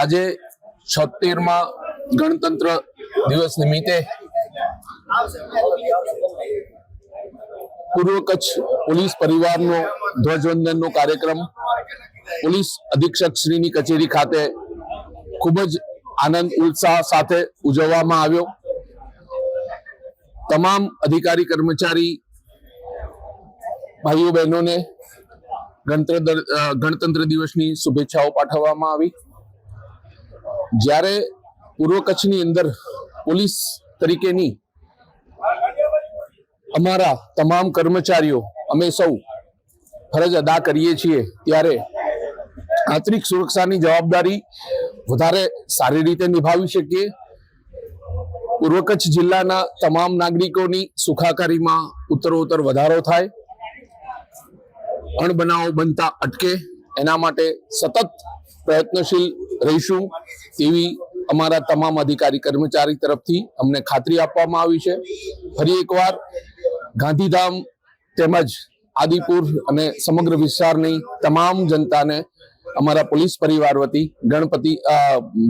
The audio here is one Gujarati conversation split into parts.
આજે છોતેરમાં ગણતંત્ર દિવસ નિમિત્તે પૂર્વ કચ્છ પોલીસ પરિવારનો ધ્વજવંદનનો કાર્યક્રમ પોલીસ અધિક્ષક શ્રીની કચેરી ખાતે ખૂબ જ આનંદ, ઉત્સાહ સાથે ઉજવવામાં આવ્યો. તમામ અધિકારી, કર્મચારી, ભાઈઓ, બહેનોને ગણતંત્ર દિવસની શુભેચ્છાઓ પાઠવવામાં આવી. જ્યારે પૂર્વ કચ્છની અંદર પોલીસ તરીકેની અમારા તમામ કર્મચારીઓ, અમે સૌ ફરજ અદા કરીએ છીએ ત્યારે આંતરિક સુરક્ષાની જવાબદારી વધારે સારી રીતે નિભાવી શકીએ. પૂર્વ કચ્છ જિલ્લાના તમામ નાગરિકોની સુખાકારીમાં ઉત્તરોત્તર વધારો થાય. અણબનાવો બનતા અટકે. એના માટે સતત પ્રયત્નશીલ રહીશું તેવી અમારા તમામ અધિકારી કર્મચારી તરફથી અમને ખાતરી આપવામાં આવી છે. ફરી એકવાર ગાંધીધામ તેમજ આદિપુર અને સમગ્ર વિસ્તારની તમામ જનતાને અમારા પોલીસ પરિવાર વતી ગણપતિ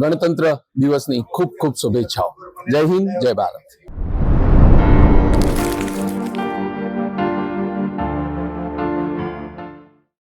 ગણતંત્ર દિવસની ખૂબ ખૂબ શુભેચ્છાઓ. જય હિન્દ, જય ભારત.